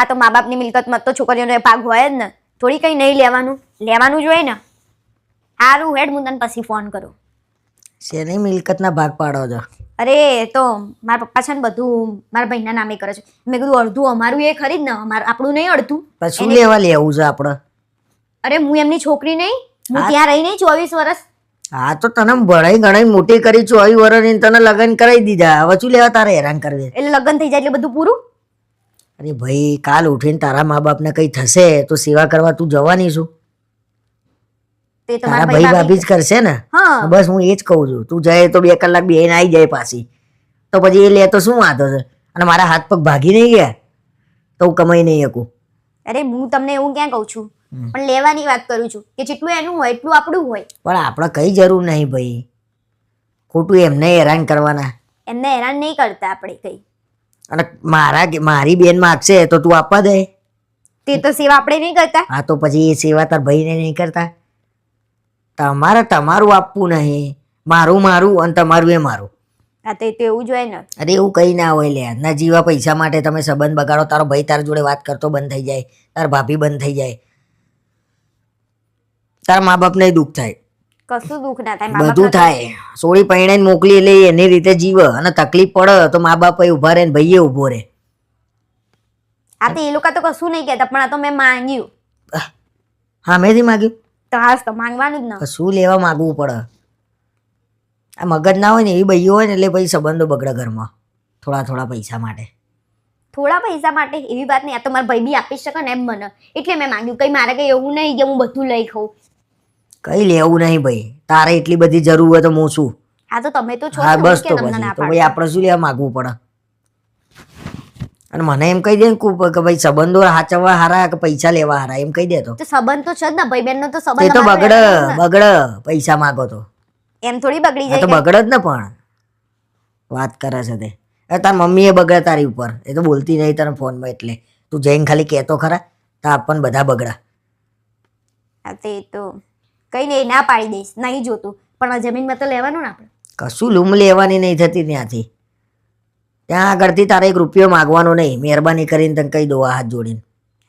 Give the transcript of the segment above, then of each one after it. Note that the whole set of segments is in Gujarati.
હા તો મા બાપની મિલકતમાં તો છોકરીઓનો ભાગ હોય જ ને. થોડી કંઈ નહીં લેવાનું. લેવાનું જોઈએ ને. સારું હેડ હું તને પછી ફોન કરું. શેની મિલકતના ભાગ પાડો છો? અરે તો મારા પપ્પા છે ને બધું. મારા ભાઈના નામે કરે છે. મેં કીધું અડધું અમારું એ ખરી જ ને. અમારું આપણું નહીં અડધું. પછી લેવા લેવું છે આપણે અરે હું એમની છોકરી નહીં. હું ત્યાં રહી નહીં ચોવીસ વર્ષ હા તો તને ભણાઈ ગણાઈ મોટી કરી ચોવી વર્ષની ને તને લગ્ન કરાવી દીધા. હવે શું લેવા તારે હેરાન કરવી? એટલે લગ્ન થઈ જાય એટલે બધું પૂરું? અરે ભાઈ કાલ ઉઠીને તારા મા બાપને કઈ થશે તો સેવા કરવા તું જવાની છું. તે તારા તમારા ભાઈ ભાભી જ કરશે ને? હા. બસ હું એ જ કહું છું તું જાય તો બે કલાક બેન આવી જાય પાછી. તો પછી એ લે તો શું વાંધો છે? અને મારા હાથ પગ ભાગી નહીં ગયા? તો હું કમાઈ નહીં શકું. અરે હું તમને એવું ક્યાં કહું છું? હમ. પણ લેવાની વાત કરું છું કે જેટલું એનું હોય એટલું આપણું હોય. પણ આપણે કઈ જરૂર નહીં ભાઈ. ખોટું એમને હેરાન કરવાના. એમને હેરાન નહીં કરતા આપણે કઈ. અને મારા મારી બેન માગશે તો તું આપવા દે. તે તો સેવા આપણે નહીં કરતા. હા તો પછી એ સેવા તાર ભાઈને નહીં કરતા. તમારે તમારું આપવું નહીં. મારું મારું અને તમારું એ મારું. તો તો એવું જ હોય ને. અરે એવું કંઈ ના હોય લે. ના જીવા પૈસા માટે તમે સંબંધ બગાડો તારો ભાઈ તારા જોડે વાત કરતો બંધ થઈ જાય. તાર ભાભી બંધ થઈ જાય. તારા મા બાપને દુઃખ થાય. કશું દુઃખ ના થાય બધું થાય. સોળી પૈણાઈને મોકલી એટલે એ એની રીતે જીવ. અને તકલીફ પડે તો મા બાપ ઊભા રહે ને ભાઈએ ઊભો રહે. આ તો એ લોકો તો કશું નહીં કહેતા પણ આ તો મેં માંગ્યું. સામેથી માગ્યું? તો હાસ તો માંગવાનું જ ને. શું લેવા માગવું પડે. આ મગજ ના હોય ને એવી બૈયો હોય ને એટલે પછી સંબંધો બગડે ઘરમાં. થોડા થોડા પૈસા માટે. થોડા પૈસા માટે? એવી વાત નહીં. આ તો મારા ભાઈ બી આપી શકે ને એમ મને. એટલે મેં માંગ્યું. કઈ મારે કઈ એવું નહીં કે હું બધું લઈ ખાઉં. કઈ લેવું નહીં ભાઈ. તારે એટલી બધી જરૂર હોય તો હું શું? હા તો તમે તો છો હા બસ તો પછી. તો ભાઈ આપણે શું લેવા માગવું પડે? અને મને એમ કહી દે કે ભાઈ સંબંધો હાચવવા હારા કે પૈસા લેવા હારા એમ કહી દે તો. સંબંધ તો છે જ ને ભાઈ બેન નો તો એ સંબંધ તો બગડ બગડે પૈસા માગો તો. એમ થોડી બગડી જાય તો બગડ જ ને પણ. વાત કરે છે તે. એ તાર મમ્મીએ બગડે તારી ઉપર. એ તો બોલતી નહીં તને ફોનમાં એટલે. તું જઈને ખાલી કહેતો ખરા તો આપણને બધા બગડા. તે તો કઈ એ ના પાડી દઈશ નહીં જોતું. પણ આ જમીનમાં તો લેવાનું ને આપણે. કશું લૂમ લેવાની નહીં થતી ત્યાંથી. ત્યાં આગળથી તારે એક રૂપિયો માગવાનો નહીં મહેરબાની કરીને તને કહી દો હાથ જોડીને.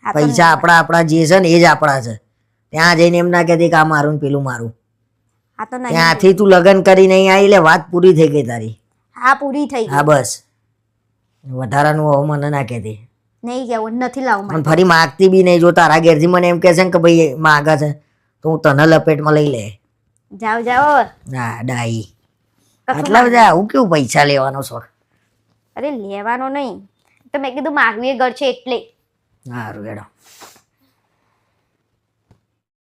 હા પૈસા આપણા આપણા જે છે ને એ જ આપણા છે. ત્યાં જઈને એમ ના કહેતી કે આ મારું ને પેલું મારું. તો નહીં. ત્યાંથી તું લગ્ન કરી નહીં આવી એટલે વાત પૂરી થઈ ગઈ તારી. હા પૂરી થઈ હા બસ. વધારાનું હવે મને ના કહેતી. નહીં કેવું નથી લાવું પણ ફરી માગતી બી નહીં જો તારા ઘેરથી મને એમ કહે છે ને કે ભાઈ માગે છે. તો હું તને લપેટમાં લઈ લે. જાઓ જાઓ ના ડાઈ. આટલા બધા આવું કેવું પૈસા લેવાનો શોખ? અરે લેવાનો નહીં. તો મેં કીધું માગવીએ ઘર છે એટલે. સારું એડો